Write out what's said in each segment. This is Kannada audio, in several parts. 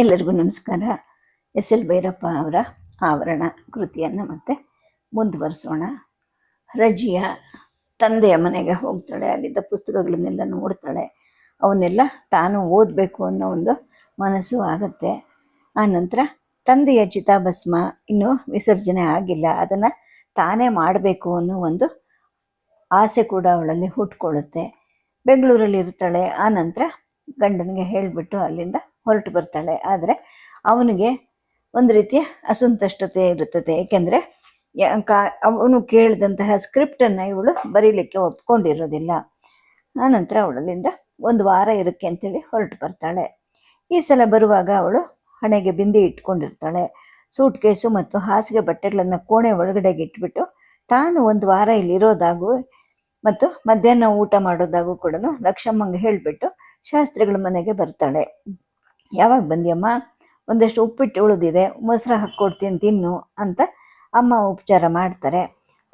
ಎಲ್ಲರಿಗೂ ನಮಸ್ಕಾರ. ಎಸ್ ಎಲ್ ಭೈರಪ್ಪ ಅವರ ಆವರಣ ಕೃತಿಯನ್ನು ಮತ್ತೆ ಮುಂದುವರಿಸೋಣ. ರಜಿಯ ತಂದೆಯ ಮನೆಗೆ ಹೋಗ್ತಾಳೆ, ಅಲ್ಲಿದ್ದ ಪುಸ್ತಕಗಳನ್ನೆಲ್ಲ ನೋಡ್ತಾಳೆ. ಅವನ್ನೆಲ್ಲ ತಾನು ಓದಬೇಕು ಅನ್ನೋ ಒಂದು ಮನಸ್ಸು ಆಗುತ್ತೆ. ಆ ನಂತರ ತಂದೆಯ ಚಿತಾಭಸ್ಮ ಇನ್ನೂ ವಿಸರ್ಜನೆ ಆಗಿಲ್ಲ, ಅದನ್ನು ತಾನೇ ಮಾಡಬೇಕು ಅನ್ನೋ ಒಂದು ಆಸೆ ಕೂಡ ಅವಳಲ್ಲಿ ಹುಟ್ಕೊಳ್ಳುತ್ತೆ. ಬೆಂಗಳೂರಲ್ಲಿ ಇರ್ತಾಳೆ ಆ ನಂತರ ಗಂಡನಿಗೆ ಹೇಳಿಬಿಟ್ಟು ಅಲ್ಲಿಂದ ಹೊರಟು ಬರ್ತಾಳೆ. ಆದರೆ ಅವನಿಗೆ ಒಂದು ರೀತಿಯ ಅಸಂತುಷ್ಟತೆ ಇರುತ್ತದೆ. ಏಕೆಂದರೆ ಅವನು ಕೇಳಿದಂತಹ ಸ್ಕ್ರಿಪ್ಟನ್ನು ಇವಳು ಬರೀಲಿಕ್ಕೆ ಒಪ್ಕೊಂಡಿರೋದಿಲ್ಲ. ಆನಂತರ ಅವಳಲ್ಲಿಂದ ಒಂದು ವಾರ ಇರಕ್ಕೆ ಅಂತೇಳಿ ಹೊರಟು ಬರ್ತಾಳೆ. ಈ ಸಲ ಬರುವಾಗ ಅವಳು ಹಣೆಗೆ ಬಿಂದಿ ಇಟ್ಕೊಂಡಿರ್ತಾಳೆ. ಸೂಟ್ ಕೇಸು ಮತ್ತು ಹಾಸಿಗೆ ಬಟ್ಟೆಗಳನ್ನು ಕೋಣೆ ಒಳಗಡೆಗೆ ಇಟ್ಬಿಟ್ಟು ತಾನು ಒಂದು ವಾರ ಇಲ್ಲಿರೋದಾಗೂ ಮತ್ತು ಮಧ್ಯಾಹ್ನ ಊಟ ಮಾಡೋದಾಗೂ ಕೂಡ ಲಕ್ಷಮ್ಮಂಗೆ ಹೇಳಿಬಿಟ್ಟು ಶಾಸ್ತ್ರಿಗಳ ಮನೆಗೆ ಬರ್ತಾಳೆ. ಯಾವಾಗ ಬಂದಿಯಮ್ಮ? ಒಂದಷ್ಟು ಉಪ್ಪಿಟ್ಟು ಉಳಿದಿದೆ, ಮೊಸರು ಹಾಕ್ಕೊಡ್ತೀನಿ, ತಿನ್ನು ಅಂತ ಅಮ್ಮ ಉಪಚಾರ ಮಾಡ್ತಾರೆ.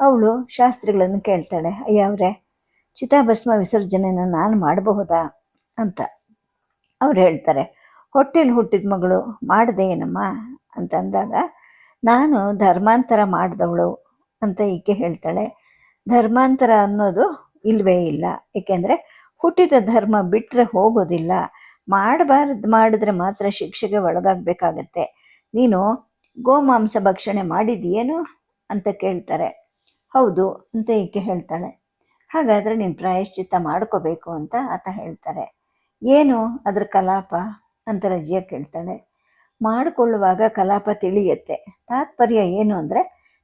ಅವಳು ಶಾಸ್ತ್ರಿಗಳನ್ನು ಕೇಳ್ತಾಳೆ ಅಯ್ಯವ್ರೆ ಚಿತಾಭಸ್ಮ ವಿಸರ್ಜನೆಯನ್ನು ನಾನು ಮಾಡಬಹುದಾ? ಅಂತ ಅವ್ರು ಹೇಳ್ತಾರೆ. ಹೊಟ್ಟೆಲಿ ಹುಟ್ಟಿದ ಮಗಳು ಮಾಡಿದೆ ಏನಮ್ಮ? ಅಂತ ಅಂದಾಗ, ನಾನು ಧರ್ಮಾಂತರ ಮಾಡಿದವಳು ಅಂತ ಈಕೆ ಹೇಳ್ತಾಳೆ. ಧರ್ಮಾಂತರ ಅನ್ನೋದು ಇಲ್ವೇ ಇಲ್ಲ. ಏಕೆಂದರೆ ಹುಟ್ಟಿದ ಧರ್ಮ ಬಿಟ್ಟರೆ ಹೋಗೋದಿಲ್ಲ. ಮಾಡಬಾರ್ದು, ಮಾಡಿದ್ರೆ ಮಾತ್ರ ಶಿಕ್ಷೆಗೆ ಒಳಗಾಗಬೇಕಾಗತ್ತೆ. ನೀನು ಗೋಮಾಂಸ ಭಕ್ಷಣೆ ಮಾಡಿದೆಯೇನು ಅಂತ ಕೇಳ್ತಾರೆ. ಹೌದು ಅಂತ ಈಕೆ ಹೇಳ್ತಾಳೆ. ಹಾಗಾದರೆ ನೀನು ಪ್ರಾಯಶ್ಚಿತ್ತ ಮಾಡ್ಕೋಬೇಕು ಅಂತ ಆತ ಹೇಳ್ತಾರೆ. ಏನು ಅದರ ಕಲಾಪ ಅಂತ ರಜಿಯ ಕೇಳ್ತಾಳೆ. ಮಾಡಿಕೊಳ್ಳುವಾಗ ಕಲಾಪ ತಿಳಿಯುತ್ತೆ. ತಾತ್ಪರ್ಯ ಏನು ಅಂದರೆ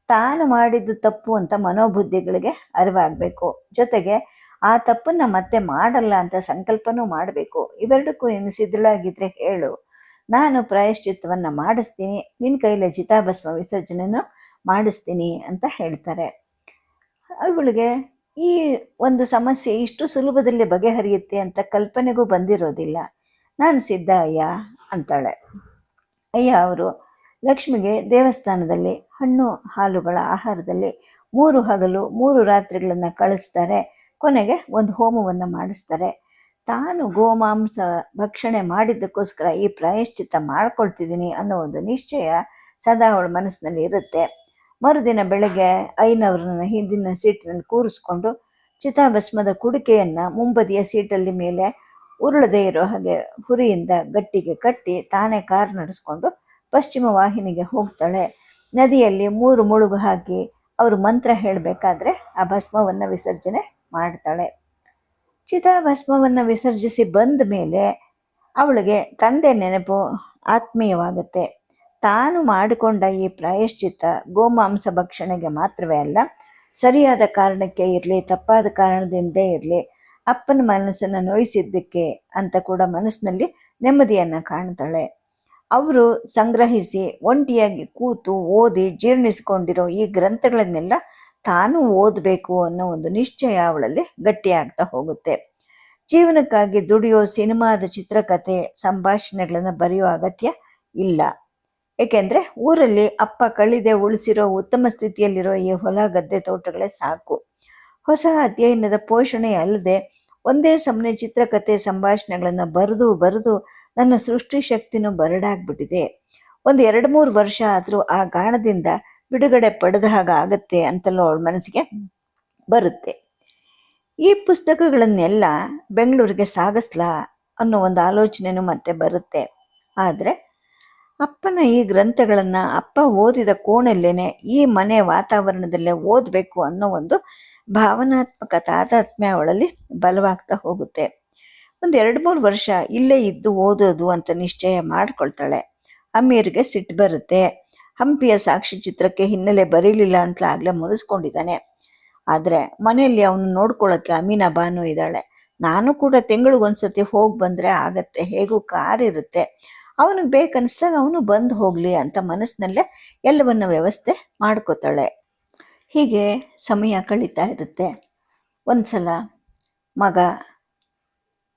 ತಾನು ಮಾಡಿದ್ದು ತಪ್ಪು ಅಂತ ಮನೋಬುದ್ಧಿಗಳಿಗೆ ಅರಿವಾಗಬೇಕು. ಜೊತೆಗೆ ಆ ತಪ್ಪನ್ನ ಮತ್ತೆ ಮಾಡಲ್ಲ ಅಂತ ಸಂಕಲ್ಪನೂ ಮಾಡಬೇಕು. ಇವೆರಡಕ್ಕೂ ನೀನು ಸಿದ್ಧಳಾಗಿದ್ರೆ ಹೇಳು. ನಾನು ಪ್ರಾಯಶ್ಚಿತ್ತವನ್ನು ಮಾಡಿಸ್ತೀನಿ. ನಿನ್ನ ಕೈಲಿ ಚಿತಾಭಸ್ಮ ವಿಸರ್ಜನೆಯನ್ನು ಮಾಡಿಸ್ತೀನಿ ಅಂತ ಹೇಳ್ತಾರೆ. ಅವಳಿಗೆ, ಈ ಒಂದು ಸಮಸ್ಯೆ ಇಷ್ಟು ಸುಲಭದಲ್ಲಿ ಬಗೆಹರಿಯುತ್ತೆ ಅಂತ ಕಲ್ಪನೆಗೂ ಬಂದಿರೋದಿಲ್ಲ. ನಾನು ಸಿದ್ಧ ಅಯ್ಯ ಅಂತಾಳೆ. ಅಯ್ಯ ಅವರು, ಲಕ್ಷ್ಮಿಗೆ ದೇವಸ್ಥಾನದಲ್ಲಿ ಹಣ್ಣು ಹಾಲುಗಳ ಆಹಾರದಲ್ಲಿ ಮೂರು ಹಗಲು, ಮೂರು ರಾತ್ರಿಗಳನ್ನು ಕಳಿಸ್ತಾರೆ. ಕೊನೆಗೆ ಒಂದು ಹೋಮವನ್ನು ಮಾಡಿಸ್ತಾರೆ. ತಾನು ಗೋಮಾಂಸ ಭಕ್ಷಣೆ ಮಾಡಿದ್ದಕ್ಕೋಸ್ಕರ ಈ ಪ್ರಾಯಶ್ಚಿತ್ತ ಮಾಡ್ಕೊಳ್ತಿದ್ದೀನಿ ಅನ್ನೋ ಒಂದು ನಿಶ್ಚಯ ಸದಾ ಅವಳ ಮನಸ್ಸಿನಲ್ಲಿ ಇರುತ್ತೆ. ಮರುದಿನ ಬೆಳಗ್ಗೆ ಐನವರನ್ನ ಹಿಂದಿನ ಸೀಟಿನಲ್ಲಿ ಕೂರಿಸ್ಕೊಂಡು ಚಿತಾಭಸ್ಮದ ಕುಡಿಕೆಯನ್ನು ಮುಂಬದಿಯ ಸೀಟಲ್ಲಿ ಮೇಲೆ ಉರುಳದೇ ಇರೋ ಹಾಗೆ ಹುರಿಯಿಂದ ಗಟ್ಟಿಗೆ ಕಟ್ಟಿ ತಾನೇ ಕಾರ್ ನಡೆಸ್ಕೊಂಡು ಪಶ್ಚಿಮ ವಾಹಿನಿಗೆ ಹೋಗ್ತಾಳೆ. ನದಿಯಲ್ಲಿ ಮೂರು ಮುಳುಗು ಹಾಕಿ ಅವರು ಮಂತ್ರ ಹೇಳಬೇಕಾದ್ರೆ ಆ ಭಸ್ಮವನ್ನು ವಿಸರ್ಜನೆ ಮಾಡ್ತಾಳೆ. ಚಿತಾಭಸ್ಮವನ್ನು ವಿಸರ್ಜಿಸಿ ಬಂದ ಮೇಲೆ ಅವಳಿಗೆ ತಂದೆ ನೆನಪು ಆತ್ಮೀಯವಾಗುತ್ತೆ. ತಾನು ಮಾಡಿಕೊಂಡ ಈ ಪ್ರಾಯಶ್ಚಿತ್ತ ಗೋಮಾಂಸ ಭಕ್ಷಣೆಗೆ ಮಾತ್ರವೇ ಅಲ್ಲ, ಸರಿಯಾದ ಕಾರಣಕ್ಕೆ ಇರಲಿ, ತಪ್ಪಾದ ಕಾರಣದಿಂದ ಇರಲಿ, ಅಪ್ಪನ ಮನಸ್ಸನ್ನು ನೋಯಿಸಿದ್ದಕ್ಕೆ ಅಂತ ಕೂಡ ಮನಸ್ಸಿನಲ್ಲಿ ನೆಮ್ಮದಿಯನ್ನು ಕಾಣ್ತಾಳೆ. ಅವರು ಸಂಗ್ರಹಿಸಿ ಒಂಟಿಯಾಗಿ ಕೂತು ಓದಿ ಜೀರ್ಣಿಸಿಕೊಂಡಿರೋ ಈ ಗ್ರಂಥಗಳನ್ನೆಲ್ಲ ತಾನು ಓದಬೇಕು ಅನ್ನೋ ಒಂದು ನಿಶ್ಚಯ ಅವಳಲ್ಲಿ ಗಟ್ಟಿಯಾಗ್ತಾ ಹೋಗುತ್ತೆ. ಜೀವನಕ್ಕಾಗಿ ದುಡಿಯೋ ಸಿನಿಮಾದ ಚಿತ್ರಕಥೆ ಸಂಭಾಷಣೆಗಳನ್ನು ಬರೆಯೋ ಅಗತ್ಯ ಇಲ್ಲ. ಏಕೆಂದರೆ ಊರಲ್ಲಿ ಅಪ್ಪ ಕಳಿದೆ ಉಳಿಸಿರೋ ಉತ್ತಮ ಸ್ಥಿತಿಯಲ್ಲಿರೋ ಈ ಹೊಲ ಗದ್ದೆ ತೋಟಗಳೇ ಸಾಕು. ಹೊಸ ಅಧ್ಯಯನದ ಪೋಷಣೆ ಅಲ್ಲದೆ ಒಂದೇ ಸಮನೆ ಚಿತ್ರಕಥೆ ಸಂಭಾಷಣೆಗಳನ್ನು ಬರೆದು ಬರೆದು ನನ್ನ ಸೃಷ್ಟಿ ಶಕ್ತಿನೂ ಬರಡಾಗ್ಬಿಟ್ಟಿದೆ. ಒಂದು ಎರಡು ಮೂರು ವರ್ಷ ಆದರೂ ಆ ಗಾಣದಿಂದ ಬಿಡುಗಡೆ ಪಡೆದ ಹಾಗೆ ಆಗತ್ತೆ ಅಂತಲೂ ಅವಳ ಮನಸ್ಸಿಗೆ ಬರುತ್ತೆ. ಈ ಪುಸ್ತಕಗಳನ್ನೆಲ್ಲ ಬೆಂಗಳೂರಿಗೆ ಸಾಗಿಸ್ಲಾ ಅನ್ನೋ ಒಂದು ಆಲೋಚನೆನೂ ಮತ್ತೆ ಬರುತ್ತೆ. ಆದರೆ ಅಪ್ಪನ ಈ ಗ್ರಂಥಗಳನ್ನು ಅಪ್ಪ ಓದಿದ ಕೋಣಲ್ಲೇ ಈ ಮನೆ ವಾತಾವರಣದಲ್ಲೇ ಓದಬೇಕು ಅನ್ನೋ ಒಂದು ಭಾವನಾತ್ಮಕ ತಾತಾತ್ಮ್ಯ ಅವಳಲ್ಲಿ ಬಲವಾಗ್ತಾ ಹೋಗುತ್ತೆ. ಒಂದು ಎರಡು ಮೂರು ವರ್ಷ ಇಲ್ಲೇ ಇದ್ದು ಓದೋದು ಅಂತ ನಿಶ್ಚಯ ಮಾಡ್ಕೊಳ್ತಾಳೆ. ಅಮೀರ್ಗೆ ಸಿಟ್ಟು ಬರುತ್ತೆ. ಹಂಪಿಯ ಸಾಕ್ಷಿ ಚಿತ್ರಕ್ಕೆ ಹಿನ್ನೆಲೆ ಬರೀಲಿಲ್ಲ ಅಂತ ಆಗ್ಲೇ ಮುರಿಸ್ಕೊಂಡಿದ್ದಾನೆ. ಆದರೆ ಮನೆಯಲ್ಲಿ ಅವನು ನೋಡ್ಕೊಳ್ಳೋಕ್ಕೆ ಅಮೀನಾ ಬಾನು ಇದ್ದಾಳೆ. ನಾನು ಕೂಡ ತಿಂಗಳಿಗೊಂದ್ಸತಿ ಹೋಗಿ ಬಂದರೆ ಆಗತ್ತೆ, ಹೇಗೂ ಕಾರ್ ಇರುತ್ತೆ ಅವನಿಗೆ ಬೇಕನ್ನಿಸ್ದಾಗ ಅವನು ಬಂದು ಹೋಗಲಿ ಅಂತ ಮನಸ್ಸಿನಲ್ಲೇ ಎಲ್ಲವನ್ನು ವ್ಯವಸ್ಥೆ ಮಾಡ್ಕೋತಾಳೆ. ಹೀಗೆ ಸಮಯ ಕಳೀತಾ ಇರುತ್ತೆ. ಒಂದು ಸಲ ಮಗ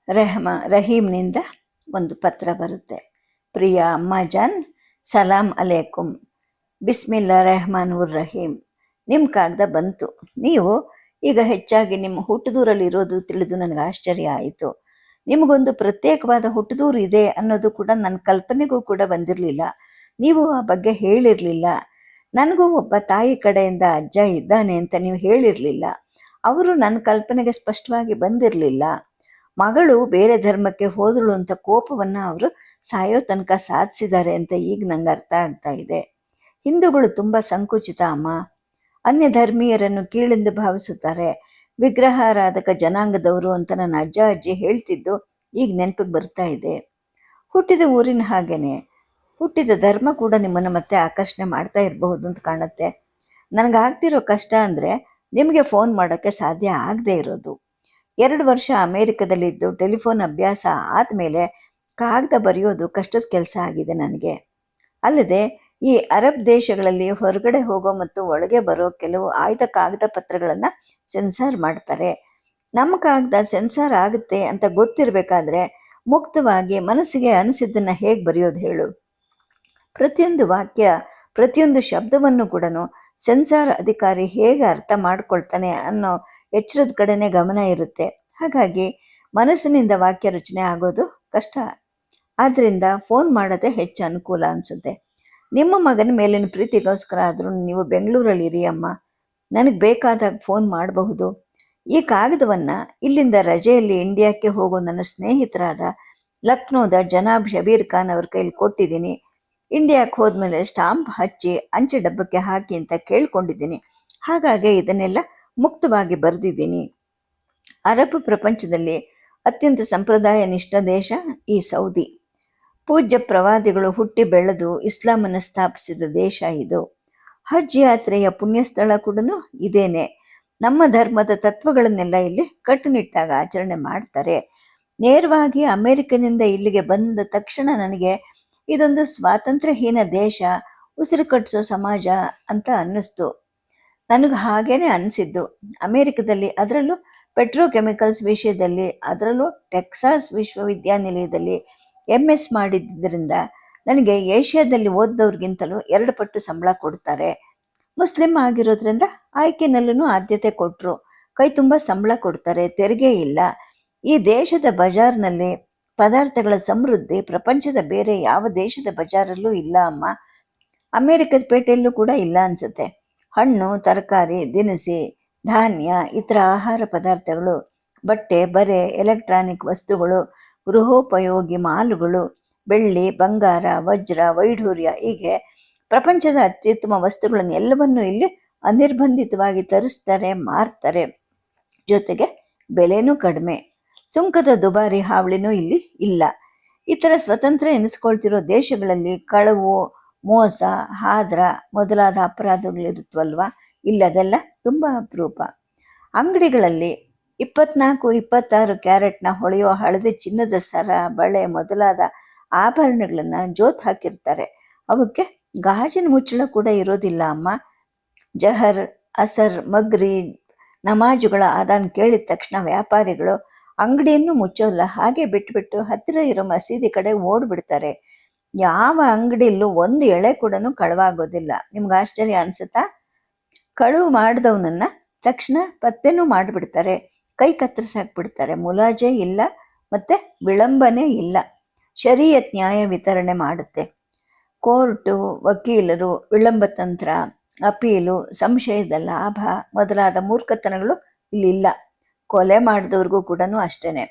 ರೆಹಮ, ರಹೀಮ್ನಿಂದ ಒಂದು ಪತ್ರ ಬರುತ್ತೆ. ಪ್ರಿಯ ಅಮ್ಮಾಜಾನ್ ಸಲಾಂ ಅಲೇಕುಂ. ಬಿಸ್ಮಿಲ್ಲಾ ರೆಹಮಾನ್ ಉರ್ ರಹೀಂ ನಿಮ್ಮ ಕಾಗದ ಬಂತು. ನೀವು ಈಗ ಹೆಚ್ಚಾಗಿ ನಿಮ್ಮ ಹುಟ್ಟುದೂರಲ್ಲಿರೋದು ತಿಳಿದು ನನಗೆ ಆಶ್ಚರ್ಯ ಆಯಿತು. ನಿಮಗೊಂದು ಪ್ರತ್ಯೇಕವಾದ ಹುಟ್ಟುದೂರು ಇದೆ ಅನ್ನೋದು ಕೂಡ ನನ್ನ ಕಲ್ಪನೆಗೂ ಕೂಡ ಬಂದಿರಲಿಲ್ಲ. ನೀವು ಆ ಬಗ್ಗೆ ಹೇಳಿರಲಿಲ್ಲ. ನನಗೂ ಒಬ್ಬ ತಾಯಿ ಕಡೆಯಿಂದ ಅಜ್ಜ ಇದ್ದಾನೆ ಅಂತ ನೀವು ಹೇಳಿರಲಿಲ್ಲ. ಅವರು ನನ್ನ ಕಲ್ಪನೆಗೆ ಸ್ಪಷ್ಟವಾಗಿ ಬಂದಿರಲಿಲ್ಲ. ಮಗಳು ಬೇರೆ ಧರ್ಮಕ್ಕೆ ಹೋದಳು ಅಂತ ಕೋಪವನ್ನು ಅವರು ಸಾಯೋ ತನಕ ಸಾಧಿಸಿದ್ದಾರೆ ಅಂತ ಈಗ ನಂಗೆ ಅರ್ಥ ಆಗ್ತಾ ಇದೆ. ಹಿಂದೂಗಳು ತುಂಬ ಸಂಕುಚಿತ ಅಮ್ಮ. ಅನ್ಯ ಧರ್ಮೀಯರನ್ನು ಕೀಳೆಂದು ಭಾವಿಸುತ್ತಾರೆ. ವಿಗ್ರಹಾರಾಧಕ ಜನಾಂಗದವರು ಅಂತ ನನ್ನ ಅಜ್ಜ ಅಜ್ಜಿ ಹೇಳ್ತಿದ್ದು ಈಗ ನೆನಪಿಗೆ ಬರ್ತಾ ಇದೆ. ಹುಟ್ಟಿದ ಊರಿನ ಹಾಗೇನೆ. ಹುಟ್ಟಿದ ಧರ್ಮ ಕೂಡ ನಿಮ್ಮನ್ನು ಮತ್ತೆ ಆಕರ್ಷಣೆ ಮಾಡ್ತಾ ಇರಬಹುದು ಅಂತ ಕಾಣುತ್ತೆ. ನನಗಾಗ್ತಿರೋ ಕಷ್ಟ ಅಂದರೆ ನಿಮಗೆ ಫೋನ್ ಮಾಡೋಕ್ಕೆ ಸಾಧ್ಯ ಆಗದೆ ಇರೋದು. ಎರಡು ವರ್ಷ ಅಮೇರಿಕದಲ್ಲಿದ್ದು ಟೆಲಿಫೋನ್ ಅಭ್ಯಾಸ ಆದಮೇಲೆ ಕಾಗದ ಬರೆಯೋದು ಕಷ್ಟದ ಕೆಲಸ ಆಗಿದೆ ನನಗೆ. ಅಲ್ಲದೆ ಈ ಅರಬ್ ದೇಶಗಳಲ್ಲಿ ಹೊರಗಡೆ ಹೋಗೋ ಮತ್ತು ಒಳಗೆ ಬರೋ ಕೆಲವು ಆಯ್ದ ಕಾಗದ ಪತ್ರಗಳನ್ನು ಸೆನ್ಸಾರ್ ಮಾಡ್ತಾರೆ. ನಮ್ಮ ಕಾಗದ ಸೆನ್ಸಾರ್ ಆಗುತ್ತೆ ಅಂತ ಗೊತ್ತಿರಬೇಕಾದ್ರೆ ಮುಕ್ತವಾಗಿ ಮನಸ್ಸಿಗೆ ಅನಿಸಿದ್ದನ್ನು ಹೇಗೆ ಬರೆಯೋದು ಹೇಳು. ಪ್ರತಿಯೊಂದು ವಾಕ್ಯ, ಪ್ರತಿಯೊಂದು ಶಬ್ದವನ್ನು ಕೂಡ ಸೆನ್ಸಾರ್ ಅಧಿಕಾರಿ ಹೇಗೆ ಅರ್ಥ ಮಾಡ್ಕೊಳ್ತಾನೆ ಅನ್ನೋ ಎಚ್ಚರದ ಕಡೆನೇ ಗಮನ ಇರುತ್ತೆ. ಹಾಗಾಗಿ ಮನಸ್ಸಿನಿಂದ ವಾಕ್ಯ ರಚನೆ ಆಗೋದು ಕಷ್ಟ. ಆದ್ದರಿಂದ ಫೋನ್ ಮಾಡೋದೇ ಹೆಚ್ಚು ಅನುಕೂಲ ಅನಿಸುತ್ತೆ. ನಿಮ್ಮ ಮಗನ ಮೇಲಿನ ಪ್ರೀತಿಗೋಸ್ಕರ ಆದರೂ ನೀವು ಬೆಂಗಳೂರಲ್ಲಿ ಇರಿ ಅಮ್ಮ. ನನಗೆ ಬೇಕಾದಾಗ ಫೋನ್ ಮಾಡಬಹುದು. ಈ ಕಾಗದವನ್ನು ಇಲ್ಲಿಂದ ರಜೆಯಲ್ಲಿ ಇಂಡಿಯಾಕ್ಕೆ ಹೋಗೋ ನನ್ನ ಸ್ನೇಹಿತರಾದ ಲಕ್ನೋದ ಜನಾಬ್ ಶಬೀರ್ ಖಾನ್ ಅವ್ರ ಕೈಲಿ ಕೊಟ್ಟಿದ್ದೀನಿ. ಇಂಡಿಯಾಕ್ಕೆ ಹೋದ್ಮೇಲೆ ಸ್ಟಾಂಪ್ ಹಚ್ಚಿ ಅಂಚೆ ಡಬ್ಬಕ್ಕೆ ಹಾಕಿ ಅಂತ ಕೇಳ್ಕೊಂಡಿದ್ದೀನಿ. ಹಾಗಾಗಿ ಇದನ್ನೆಲ್ಲ ಮುಕ್ತವಾಗಿ ಬರೆದಿದ್ದೀನಿ. ಅರಬ್ ಪ್ರಪಂಚದಲ್ಲಿ ಅತ್ಯಂತ ಸಂಪ್ರದಾಯ ನಿಷ್ಠ ದೇಶ ಈ ಸೌದಿ. ಪೂಜ್ಯ ಪ್ರವಾದಿಗಳು ಹುಟ್ಟಿ ಬೆಳೆದು ಇಸ್ಲಾಮನ್ನು ಸ್ಥಾಪಿಸಿದ ದೇಶ ಇದು. ಹಜ್ ಯಾತ್ರೆಯ ಪುಣ್ಯಸ್ಥಳ ಕೂಡ ಇದೇನೆ. ನಮ್ಮ ಧರ್ಮದ ತತ್ವಗಳನ್ನೆಲ್ಲ ಇಲ್ಲಿ ಕಟ್ಟುನಿಟ್ಟಾಗಿ ಆಚರಣೆ ಮಾಡ್ತಾರೆ. ನೇರವಾಗಿ ಅಮೆರಿಕನಿಂದ ಇಲ್ಲಿಗೆ ಬಂದ ತಕ್ಷಣ ನನಗೆ ಇದೊಂದು ಸ್ವಾತಂತ್ರ್ಯಹೀನ ದೇಶ, ಉಸಿರು ಕಟ್ಟಿಸೋ ಸಮಾಜ ಅಂತ ಅನ್ನಿಸ್ತು. ನನಗೆ ಹಾಗೇನೆ ಅನಿಸಿದ್ದು. ಅಮೇರಿಕದಲ್ಲಿ ಅದರಲ್ಲೂ ಪೆಟ್ರೋಕೆಮಿಕಲ್ಸ್ ವಿಷಯದಲ್ಲಿ, ಅದರಲ್ಲೂ ಟೆಕ್ಸಾಸ್ ವಿಶ್ವವಿದ್ಯಾನಿಲಯದಲ್ಲಿ ಎಂ ಎಸ್ ಮಾಡಿದ್ದರಿಂದ ನನಗೆ ಏಷ್ಯಾದಲ್ಲಿ ಓದಿದವ್ರಿಗಿಂತಲೂ ಎರಡು ಪಟ್ಟು ಸಂಬಳ ಕೊಡ್ತಾರೆ. ಮುಸ್ಲಿಂ ಆಗಿರೋದ್ರಿಂದ ಆಯ್ಕೆನಲ್ಲೂ ಆದ್ಯತೆ ಕೊಟ್ಟರು ಕೈ ತುಂಬ ಸಂಬಳ ಕೊಡ್ತಾರೆ, ತೆರಿಗೆ ಇಲ್ಲ. ಈ ದೇಶದ ಬಜಾರ್ನಲ್ಲಿ ಪದಾರ್ಥಗಳ ಸಮೃದ್ಧಿ ಪ್ರಪಂಚದ ಬೇರೆ ಯಾವ ದೇಶದ ಬಜಾರಲ್ಲೂ ಇಲ್ಲ ಅಮ್ಮ. ಅಮೇರಿಕದ ಪೇಟೆಯಲ್ಲೂ ಕೂಡ ಇಲ್ಲ ಅನ್ಸುತ್ತೆ. ಹಣ್ಣು, ತರಕಾರಿ, ದಿನಸಿ, ಧಾನ್ಯ, ಇತರ ಆಹಾರ ಪದಾರ್ಥಗಳು, ಬಟ್ಟೆ, ಬರೆ, ಎಲೆಕ್ಟ್ರಾನಿಕ್ ವಸ್ತುಗಳು ಗೃಹೋಪಯೋಗಿ ಮಾಲುಗಳು, ಬೆಳ್ಳಿ, ಬಂಗಾರ, ವಜ್ರ, ವೈಢೂರ್ಯ ಹೀಗೆ ಪ್ರಪಂಚದ ಅತ್ಯುತ್ತಮ ವಸ್ತುಗಳನ್ನು ಎಲ್ಲವನ್ನೂ ಇಲ್ಲಿ ಅನಿರ್ಬಂಧಿತವಾಗಿ ತರಿಸ್ತಾರೆ, ಮಾರ್ತಾರೆ. ಜೊತೆಗೆ ಬೆಲೆನೂ ಕಡಿಮೆ. ಸುಂಕದ ದುಬಾರಿ ಹಾವಳಿನೂ ಇಲ್ಲಿ ಇಲ್ಲ. ಇತರ ಸ್ವತಂತ್ರ ಎನಿಸ್ಕೊಳ್ತಿರೋ ದೇಶಗಳಲ್ಲಿ ಕಳವು, ಮೋಸ, ಹಾದ್ರ ಮೊದಲಾದ ಅಪರಾಧಗಳಿರುತ್ತವಲ್ವಾ ಇಲ್ಲದೆಲ್ಲ ತುಂಬ ಅಪರೂಪ. ಅಂಗಡಿಗಳಲ್ಲಿ ಇಪ್ಪತ್ನಾಲ್ಕು, ಇಪ್ಪತ್ತಾರು ಕ್ಯಾರೆಟ್ನ ಹೊಳೆಯುವ ಹಳದಿ ಚಿನ್ನದ ಸರ, ಬಳೆ ಮೊದಲಾದ ಆಭರಣಗಳನ್ನು ಜೋತ್ ಹಾಕಿರ್ತಾರೆ. ಅವಕ್ಕೆ ಗಾಜಿನ ಮುಚ್ಚಳ ಕೂಡ ಇರೋದಿಲ್ಲ ಅಮ್ಮ. ಜಹರ್, ಅಸರ್, ಮಗ್ರಿ, ನಮಾಜುಗಳ ಆದಾನ್ ಕೇಳಿದ ತಕ್ಷಣ ವ್ಯಾಪಾರಿಗಳು ಅಂಗಡಿಯನ್ನು ಮುಚ್ಚೋಲ್ಲ, ಹಾಗೆ ಬಿಟ್ಬಿಟ್ಟು ಹತ್ತಿರ ಇರೋ ಮಸೀದಿ ಕಡೆ ಓಡ್ಬಿಡ್ತಾರೆ. ಯಾವ ಅಂಗಡಿಯಲ್ಲೂ ಒಂದು ಎಳೆ ಕೂಡ ಕಳವಾಗೋದಿಲ್ಲ. ನಿಮ್ಗೆ ಆಶ್ಚರ್ಯ ಅನ್ಸುತ್ತಾ? ಕಳುವು ಮಾಡಿದವನನ್ನ ತಕ್ಷಣ ಪತ್ತೆನೂ ಮಾಡಿಬಿಡ್ತಾರೆ. ಕೈ ಕತ್ತರಿಸಾಕ್ಬಿಡ್ತಾರೆ. ಮುಲಾಜೆ ಇಲ್ಲ, ಮತ್ತೆ ವಿಳಂಬನೆ ಇಲ್ಲ. ಶರೀಯತ್ ನ್ಯಾಯ ವಿತರಣೆ ಮಾಡುತ್ತೆ. ಕೋರ್ಟು, ವಕೀಲರು, ವಿಳಂಬ ತಂತ್ರ, ಅಪೀಲು ಸಂಶಯದ ಲಾಭ ಮೊದಲಾದ ಮೂರ್ಖತನಗಳು ಇಲ್ಲಿಲ್ಲ. ಕೊಲೆ ಮಾಡಿದವ್ರಿಗೂ ಕೂಡ ಅಷ್ಟೇ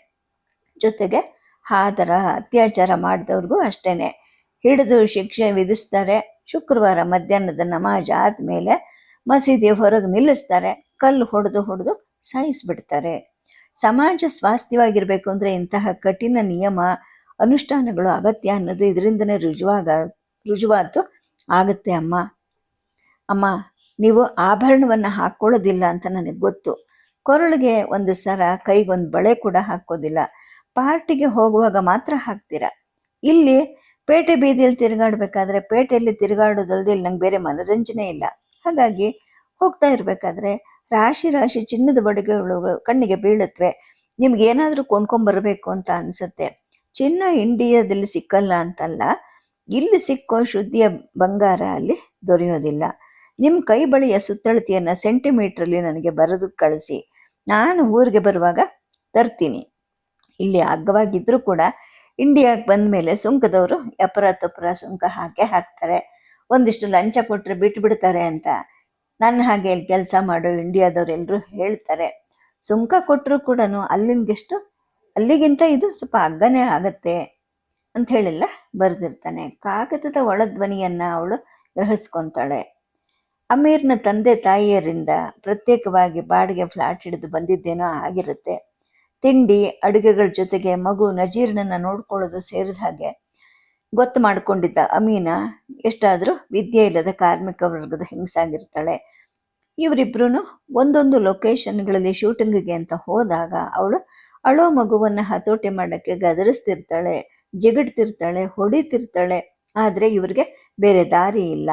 ಜೊತೆಗೆ ಹಾದರ, ಅತ್ಯಾಚಾರ ಮಾಡಿದವ್ರಿಗೂ ಅಷ್ಟೇ ಹಿಡಿದು ಶಿಕ್ಷೆ ವಿಧಿಸ್ತಾರೆ. ಶುಕ್ರವಾರ ಮಧ್ಯಾಹ್ನದ ನಮಾಜ್ ಆದಮೇಲೆ ಮಸೀದಿ ಹೊರಗೆ ನಿಲ್ಲಿಸ್ತಾರೆ. ಕಲ್ಲು ಹೊಡೆದು ಹೊಡೆದು ಸಾಯಿಸ್ಬಿಡ್ತಾರೆ. ಸಮಾಜ ಸ್ವಾಸ್ಥ್ಯವಾಗಿರಬೇಕು ಅಂದರೆ ಇಂತಹ ಕಠಿಣ ನಿಯಮ, ಅನುಷ್ಠಾನಗಳು ಅಗತ್ಯ ಅನ್ನೋದು ಇದರಿಂದನೇ ರುಜುವಾಗ ರುಜುವಾತು ಆಗುತ್ತೆ ಅಮ್ಮ. ಅಮ್ಮ, ನೀವು ಆಭರಣವನ್ನು ಹಾಕ್ಕೊಳ್ಳೋದಿಲ್ಲ ಅಂತ ನನಗೆ ಗೊತ್ತು. ಕೊರಳಿಗೆ ಒಂದು ಸರ, ಕೈಗೊಂದು ಬಳೆ ಕೂಡ ಹಾಕೋದಿಲ್ಲ. ಪಾರ್ಟಿಗೆ ಹೋಗುವಾಗ ಮಾತ್ರ ಹಾಕ್ತೀರಾ? ಇಲ್ಲಿ ಪೇಟೆ ಬೀದಿಯಲ್ಲಿ ತಿರುಗಾಡಬೇಕಾದ್ರೆ ಪೇಟೆಯಲ್ಲಿ ತಿರುಗಾಡೋದಲ್ದೆ ಇಲ್ಲಿ ನಂಗೆ ಬೇರೆ ಮನೋರಂಜನೆ ಇಲ್ಲ. ಹಾಗಾಗಿ ಹೋಗ್ತಾ ಇರಬೇಕಾದ್ರೆ ರಾಶಿ ರಾಶಿ ಚಿನ್ನದ ಬಡಗೆಗಳು ಕಣ್ಣಿಗೆ ಬೀಳುತ್ತವೆ. ನಿಮ್ಗೆ ಏನಾದರೂ ಕೊಂಡ್ಕೊಂಬರ್ಬೇಕು ಅಂತ ಅನಿಸುತ್ತೆ. ಚಿನ್ನ ಇಂಡಿಯಾದಲ್ಲಿ ಸಿಕ್ಕಲ್ಲ ಅಂತಲ್ಲ, ಇಲ್ಲಿ ಸಿಕ್ಕೋ ಶುದ್ಧಿಯ ಬಂಗಾರ ಅಲ್ಲಿ ದೊರೆಯೋದಿಲ್ಲ. ನಿಮ್ಮ ಕೈ ಬಳಿಯ ಸುತ್ತಳತೆಯನ್ನು ಸೆಂಟಿಮೀಟ್ರಲ್ಲಿ ನನಗೆ ಬರೆದು ಕಳಿಸಿ. ನಾನು ಊರಿಗೆ ಬರುವಾಗ ತರ್ತೀನಿ. ಇಲ್ಲಿ ಅಗ್ಗವಾಗಿದ್ದರೂ ಕೂಡ ಇಂಡಿಯಾಗೆ ಬಂದ ಮೇಲೆ ಸುಂಕದವರು ಎಪರ ತಪ್ಪರ ಸುಂಕ ಹಾಕೇ ಹಾಕ್ತಾರೆ. ಒಂದಿಷ್ಟು ಲಂಚ ಕೊಟ್ಟರೆ ಬಿಟ್ಟುಬಿಡ್ತಾರೆ ಅಂತ. ನನ್ನ ಹಾಗೆ ಇಲ್ಲಿ ಕೆಲಸ ಮಾಡೋ ಇಂಡಿಯಾದವರೆಲ್ಲರೂ ಹೇಳ್ತಾರೆ. ಸುಂಕ ಕೊಟ್ಟರು ಕೂಡ ಅಲ್ಲಿಂದೆಷ್ಟು, ಅಲ್ಲಿಗಿಂತ ಇದು ಸ್ವಲ್ಪ ಅಗ್ಗನೇ ಆಗತ್ತೆ ಅಂತ ಹೇಳಿಲ್ಲ ಬರೆದಿರ್ತಾನೆ. ಕಾಗದದ ಒಳಧ್ವನಿಯನ್ನು ಅವಳು ಗ್ರಹಿಸ್ಕೊಂತಾಳೆ. ಅಮೀರ್ನ ತಂದೆ ತಾಯಿಯರಿಂದ ಪ್ರತ್ಯೇಕವಾಗಿ ಬಾಡಿಗೆ ಫ್ಲಾಟ್ ಹಿಡಿದು ಬಂದಿದ್ದೇನೋ ಆಗಿರುತ್ತೆ. ತಿಂಡಿ, ಅಡುಗೆಗಳ ಜೊತೆಗೆ ಮಗು ನಜೀರ್ನನ್ನು ನೋಡ್ಕೊಳ್ಳೋದು ಸೇರಿದ ಹಾಗೆ. ಗೊತ್ತು ಮಾಡಿಕೊಂಡಿದ್ದ ಅಮೀನ. ಎಷ್ಟಾದರೂ ವಿದ್ಯೆ ಇಲ್ಲದ ಕಾರ್ಮಿಕ ವರ್ಗದ ಹೆಂಗಸಾಗಿರ್ತಾಳೆ ಇವರಿಬ್ಬರೂ ಒಂದೊಂದು ಲೊಕೇಶನ್ಗಳಲ್ಲಿ ಶೂಟಿಂಗಿಗೆ ಅಂತ ಹೋದಾಗ ಅವಳು ಅಳೋ ಮಗುವನ್ನು ಹತೋಟಿ ಮಾಡೋಕ್ಕೆ ಗದರಿಸ್ತಿರ್ತಾಳೆ, ಜಿಗಿಡ್ತಿರ್ತಾಳೆ, ಹೊಡಿತಿರ್ತಾಳೆ. ಆದರೆ ಇವರಿಗೆ ಬೇರೆ ದಾರಿ ಇಲ್ಲ.